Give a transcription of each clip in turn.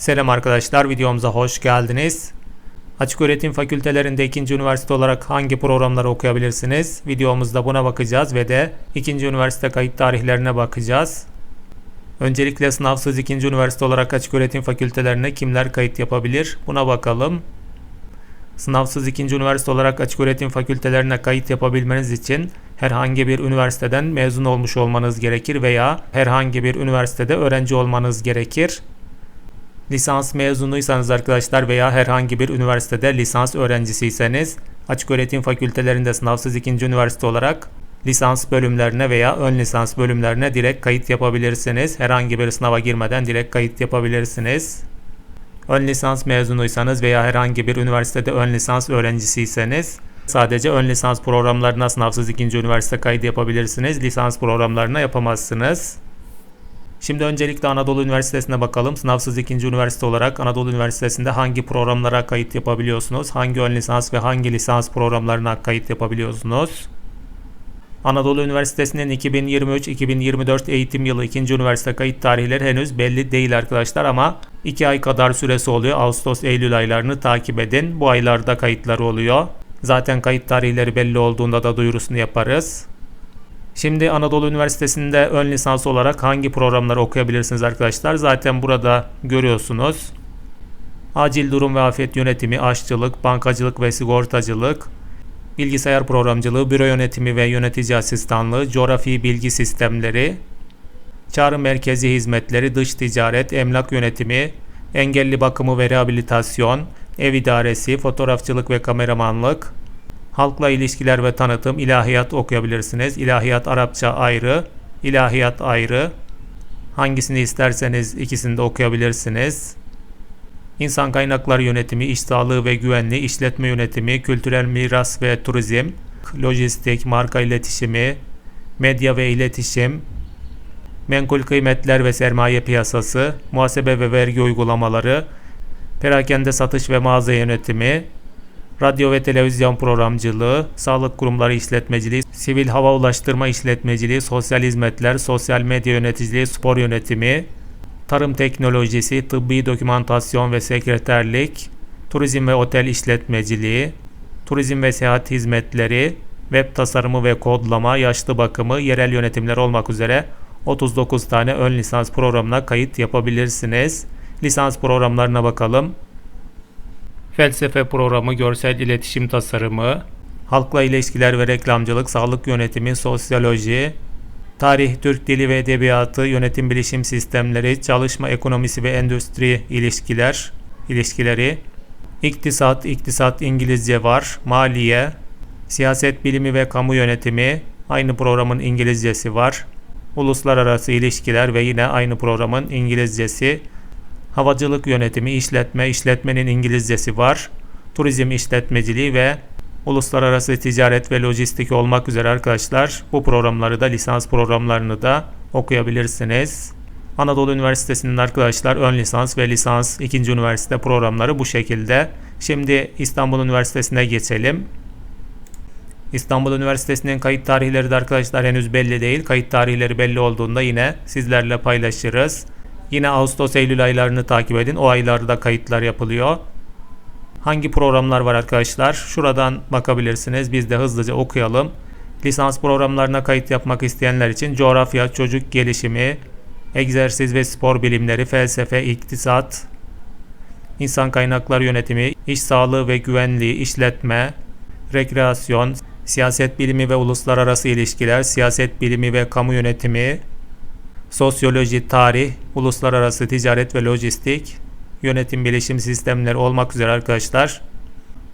Selam arkadaşlar, videomuza hoş geldiniz. Açık öğretim fakültelerinde ikinci üniversite olarak hangi programları okuyabilirsiniz? Videomuzda buna bakacağız ve de ikinci üniversite kayıt tarihlerine bakacağız. Öncelikle sınavsız ikinci üniversite olarak açık öğretim fakültelerine kimler kayıt yapabilir? Buna bakalım. Sınavsız ikinci üniversite olarak açık öğretim fakültelerine kayıt yapabilmeniz için herhangi bir üniversiteden mezun olmuş olmanız gerekir veya herhangi bir üniversitede öğrenci olmanız gerekir. Lisans mezunuysanız arkadaşlar veya herhangi bir üniversitede lisans öğrencisiyseniz açık öğretim fakültelerinde sınavsız ikinci üniversite olarak lisans bölümlerine veya ön lisans bölümlerine direkt kayıt yapabilirsiniz. Herhangi bir sınava girmeden direkt kayıt yapabilirsiniz. Ön lisans mezunuysanız veya herhangi bir üniversitede ön lisans öğrencisiyseniz sadece ön lisans programlarına sınavsız ikinci üniversite kaydı yapabilirsiniz. Lisans programlarına yapamazsınız. Şimdi öncelikle Anadolu Üniversitesi'ne bakalım. Sınavsız ikinci üniversite olarak Anadolu Üniversitesi'nde hangi programlara kayıt yapabiliyorsunuz? Hangi ön lisans ve hangi lisans programlarına kayıt yapabiliyorsunuz? Anadolu Üniversitesi'nin 2023-2024 eğitim yılı ikinci üniversite kayıt tarihleri henüz belli değil arkadaşlar ama 2 ay kadar süresi oluyor. Ağustos-Eylül aylarını takip edin. Bu aylarda kayıtları oluyor. Zaten kayıt tarihleri belli olduğunda da duyurusunu yaparız. Şimdi Anadolu Üniversitesi'nde ön lisans olarak hangi programları okuyabilirsiniz arkadaşlar? Zaten burada görüyorsunuz. Acil durum ve afet yönetimi, aşçılık, bankacılık ve sigortacılık, bilgisayar programcılığı, büro yönetimi ve yönetici asistanlığı, coğrafi bilgi sistemleri, çağrı merkezi hizmetleri, dış ticaret, emlak yönetimi, engelli bakımı ve rehabilitasyon, ev idaresi, fotoğrafçılık ve kameramanlık, halkla ilişkiler ve tanıtım, ilahiyat okuyabilirsiniz. İlahiyat Arapça ayrı, ilahiyat ayrı. Hangisini isterseniz ikisini de okuyabilirsiniz. İnsan kaynakları yönetimi, iş sağlığı ve güvenliği, işletme yönetimi, kültürel miras ve turizm, lojistik, marka iletişimi, medya ve iletişim, menkul kıymetler ve sermaye piyasası, muhasebe ve vergi uygulamaları, perakende satış ve mağaza yönetimi, radyo ve televizyon programcılığı, sağlık kurumları işletmeciliği, sivil hava ulaştırma işletmeciliği, sosyal hizmetler, sosyal medya yöneticiliği, spor yönetimi, tarım teknolojisi, tıbbi dokümantasyon ve sekreterlik, turizm ve otel işletmeciliği, turizm ve seyahat hizmetleri, web tasarımı ve kodlama, yaşlı bakımı, yerel yönetimler olmak üzere 39 tane ön lisans programına kayıt yapabilirsiniz. Lisans programlarına bakalım. Felsefe programı, görsel iletişim tasarımı, halkla ilişkiler ve reklamcılık, sağlık yönetimi, sosyoloji, tarih, Türk dili ve edebiyatı, yönetim bilişim sistemleri, çalışma ekonomisi ve endüstri ilişkiler, ilişkileri, iktisat, iktisat İngilizce var, maliye, siyaset bilimi ve kamu yönetimi, aynı programın İngilizcesi var, uluslararası ilişkiler ve yine aynı programın İngilizcesi, havacılık yönetimi, işletme, işletmenin İngilizcesi var, turizm işletmeciliği ve uluslararası ticaret ve lojistik olmak üzere arkadaşlar bu programları da lisans programlarını da okuyabilirsiniz. Anadolu Üniversitesi'nin arkadaşlar ön lisans ve lisans ikinci üniversite programları bu şekilde. Şimdi İstanbul Üniversitesi'ne geçelim. İstanbul Üniversitesi'nin kayıt tarihleri de arkadaşlar henüz belli değil. Kayıt tarihleri belli olduğunda yine sizlerle paylaşırız. Yine Ağustos-Eylül aylarını takip edin. O aylarda kayıtlar yapılıyor. Hangi programlar var arkadaşlar? Şuradan bakabilirsiniz. Biz de hızlıca okuyalım. Lisans programlarına kayıt yapmak isteyenler için coğrafya, çocuk gelişimi, egzersiz ve spor bilimleri, felsefe, iktisat, insan kaynakları yönetimi, iş sağlığı ve güvenliği, işletme, rekreasyon, siyaset bilimi ve uluslararası ilişkiler, siyaset bilimi ve kamu yönetimi, sosyoloji, tarih, uluslararası ticaret ve lojistik, yönetim bilişim sistemleri olmak üzere arkadaşlar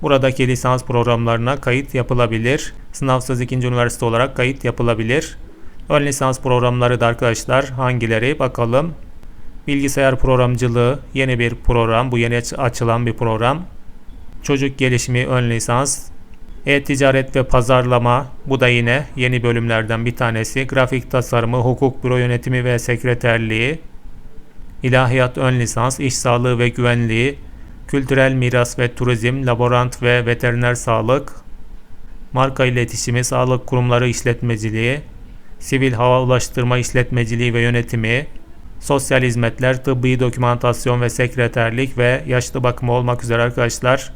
buradaki lisans programlarına kayıt yapılabilir. Sınavsız ikinci üniversite olarak kayıt yapılabilir. Ön lisans programları da arkadaşlar hangileri bakalım. Bilgisayar programcılığı yeni bir program. Bu yeni açılan bir program. Çocuk gelişimi ön lisans. E-ticaret ve pazarlama bu da yine yeni bölümlerden bir tanesi. Grafik tasarımı, hukuk büro yönetimi ve sekreterliği. İlahiyat ön lisans, iş sağlığı ve güvenliği, kültürel miras ve turizm, laborant ve veteriner sağlık, marka iletişimi, sağlık kurumları işletmeciliği, sivil hava ulaştırma işletmeciliği ve yönetimi, sosyal hizmetler, tıbbi dokümantasyon ve sekreterlik ve yaşlı bakımı olmak üzere arkadaşlar.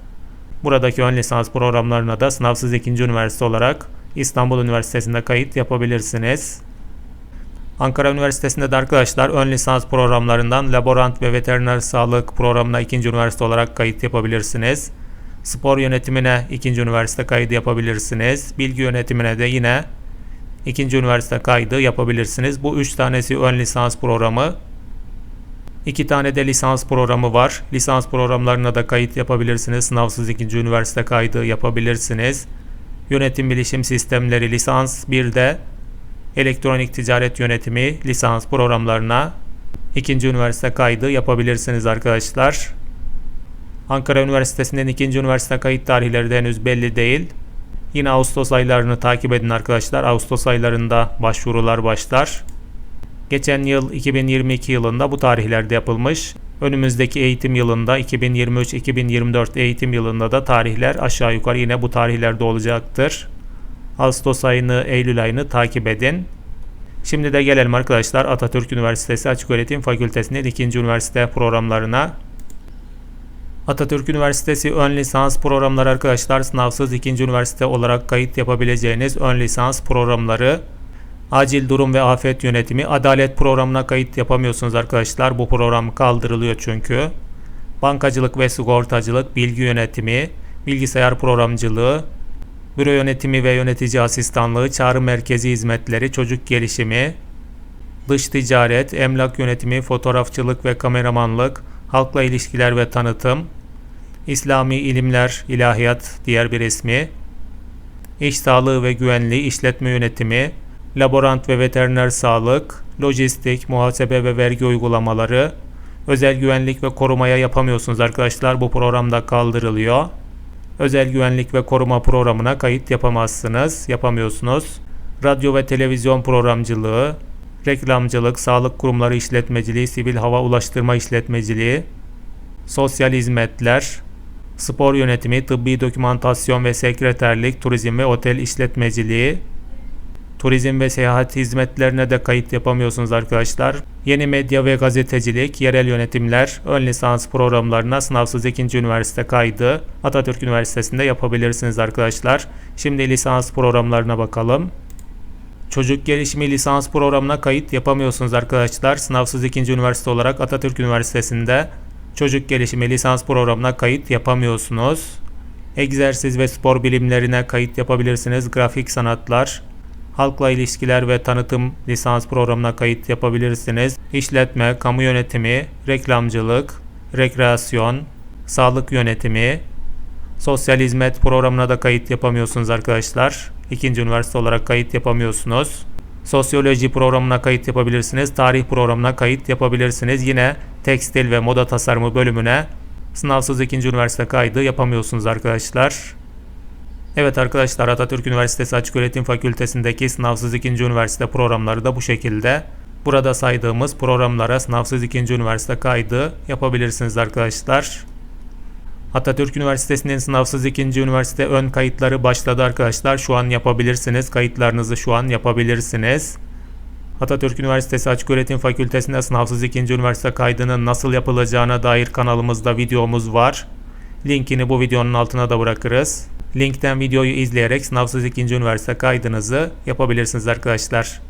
Buradaki ön lisans programlarına da sınavsız ikinci üniversite olarak İstanbul Üniversitesi'nde kayıt yapabilirsiniz. Ankara Üniversitesi'nde de arkadaşlar ön lisans programlarından laborant ve veteriner sağlık programına ikinci üniversite olarak kayıt yapabilirsiniz. Spor yönetimine ikinci üniversite kaydı yapabilirsiniz. Bilgi yönetimine de yine ikinci üniversite kaydı yapabilirsiniz. Bu üç tanesi ön lisans programı. İki tane de lisans programı var. Lisans programlarına da kayıt yapabilirsiniz. Sınavsız ikinci üniversite kaydı yapabilirsiniz. Yönetim bilişim sistemleri lisans bir de elektronik ticaret yönetimi lisans programlarına ikinci üniversite kaydı yapabilirsiniz arkadaşlar. Ankara Üniversitesi'nin ikinci üniversite kayıt tarihleri de henüz belli değil. Yine Ağustos aylarını takip edin arkadaşlar. Ağustos aylarında başvurular başlar. Geçen yıl 2022 yılında bu tarihlerde yapılmış. Önümüzdeki eğitim yılında 2023-2024 eğitim yılında da tarihler aşağı yukarı yine bu tarihlerde olacaktır. Ağustos ayını, Eylül ayını takip edin. Şimdi de gelelim arkadaşlar Atatürk Üniversitesi Açıköğretim Fakültesi'nin ikinci üniversite programlarına. Atatürk Üniversitesi ön lisans programları arkadaşlar sınavsız ikinci üniversite olarak kayıt yapabileceğiniz ön lisans programları. Acil durum ve afet yönetimi, adalet programına kayıt yapamıyorsunuz arkadaşlar. Bu program kaldırılıyor çünkü. Bankacılık ve sigortacılık, bilgi yönetimi, bilgisayar programcılığı, büro yönetimi ve yönetici asistanlığı, çağrı merkezi hizmetleri, çocuk gelişimi, dış ticaret, emlak yönetimi, fotoğrafçılık ve kameramanlık, halkla ilişkiler ve tanıtım, İslami ilimler, ilahiyat diğer bir ismi, iş sağlığı ve güvenliği, işletme yönetimi, laborant ve veteriner sağlık, lojistik, muhasebe ve vergi uygulamaları, özel güvenlik ve korumaya yapamıyorsunuz arkadaşlar. Bu programda kaldırılıyor. Özel güvenlik ve koruma programına kayıt yapamazsınız, yapamıyorsunuz. Radyo ve televizyon programcılığı, reklamcılık, sağlık kurumları işletmeciliği, sivil hava ulaştırma işletmeciliği, sosyal hizmetler, spor yönetimi, tıbbi dokümantasyon ve sekreterlik, turizm ve otel işletmeciliği, turizm ve seyahat hizmetlerine de kayıt yapamıyorsunuz arkadaşlar. Yeni medya ve gazetecilik, yerel yönetimler, ön lisans programlarına sınavsız ikinci üniversite kaydı Atatürk Üniversitesi'nde yapabilirsiniz arkadaşlar. Şimdi lisans programlarına bakalım. Çocuk gelişimi lisans programına kayıt yapamıyorsunuz arkadaşlar. Sınavsız ikinci üniversite olarak Atatürk Üniversitesi'nde çocuk gelişimi lisans programına kayıt yapamıyorsunuz. Egzersiz ve spor bilimlerine kayıt yapabilirsiniz. Grafik sanatlar, halkla ilişkiler ve tanıtım lisans programına kayıt yapabilirsiniz. İşletme, kamu yönetimi, reklamcılık, rekreasyon, sağlık yönetimi, sosyal hizmet programına da kayıt yapamıyorsunuz arkadaşlar. İkinci üniversite olarak kayıt yapamıyorsunuz. Sosyoloji programına kayıt yapabilirsiniz. Tarih programına kayıt yapabilirsiniz. Yine tekstil ve moda tasarımı bölümüne sınavsız ikinci üniversite kaydı yapamıyorsunuz arkadaşlar. Evet arkadaşlar Atatürk Üniversitesi Açıköğretim Fakültesindeki sınavsız ikinci üniversite programları da bu şekilde. Burada saydığımız programlara sınavsız ikinci üniversite kaydı yapabilirsiniz arkadaşlar. Atatürk Üniversitesi'nin sınavsız ikinci üniversite ön kayıtları başladı arkadaşlar. Şu an yapabilirsiniz. Kayıtlarınızı şu an yapabilirsiniz. Atatürk Üniversitesi Açıköğretim Fakültesi'nde sınavsız ikinci üniversite kaydının nasıl yapılacağına dair kanalımızda videomuz var. Linkini bu videonun altına da bırakırız. Linkten videoyu izleyerek sınavsız ikinci üniversite kaydınızı yapabilirsiniz arkadaşlar.